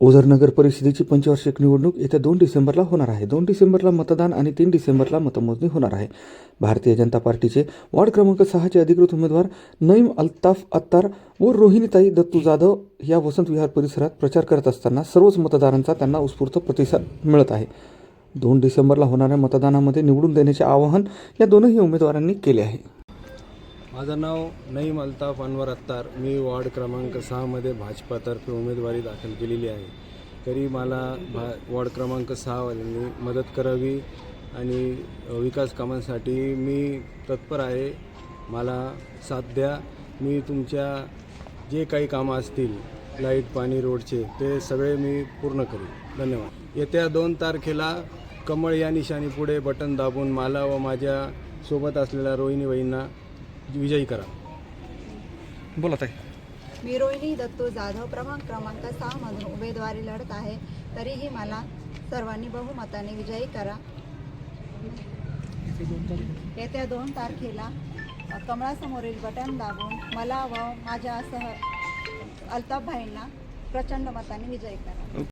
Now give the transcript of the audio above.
ओझर नगर परिषदेची पंचवार्षिक निवडणूक येत्या दोन डिसेंबरला होणार आहे. दोन डिसेंबरला मतदान आणि तीन डिसेंबरला मतमोजणी होणार आहे. भारतीय जनता पार्टीचे वार्ड क्रमांक सहाचे अधिकृत उमेदवार नईम अल्ताफ अत्तार व रोहिणीताई दत्तू जाधव या वसंत विहार परिसरात प्रचार करत असताना सर्वच मतदारांचा त्यांना उत्स्फूर्त प्रतिसाद मिळत आहे. दोन डिसेंबरला होणाऱ्या मतदानामध्ये निवडून देण्याचे आवाहन या दोनही उमेदवारांनी केले आहे. माझं नाव नईम अल्ताफ अनवर अत्तार. मी वॉर्ड क्रमांक सहामध्ये भाजपातर्फे उमेदवारी दाखल केलेली आहे. तरी मला भा वॉर्ड क्रमांक सहावाल्यांनी मदत करावी आणि विकास कामांसाठी मी तत्पर आहे. मला साथ द्या. मी तुमच्या जे काही कामं असतील लाइट पाणी रोडचे ते सगळे मी पूर्ण करेन. धन्यवाद. येत्या दोन तारखेला कमळ या निशाणी पुढे बटन दाबून मला व माझ्या सोबत असलेल्या रोहिणीबाईंना विजयी करा. बोला ताई. मी रोहिणी दत्तू जाधव क्रमांक क्रमांक सहामधून उमेदवारी लढत आहे. तरीही मला सर्वांनी बहुमताने विजयी करा. येत्या दोन तारखेला कमळासमोरील बटन दाबून मला व माझ्यासह अल्ताफ भाईंना प्रचंड मताने विजयी करा.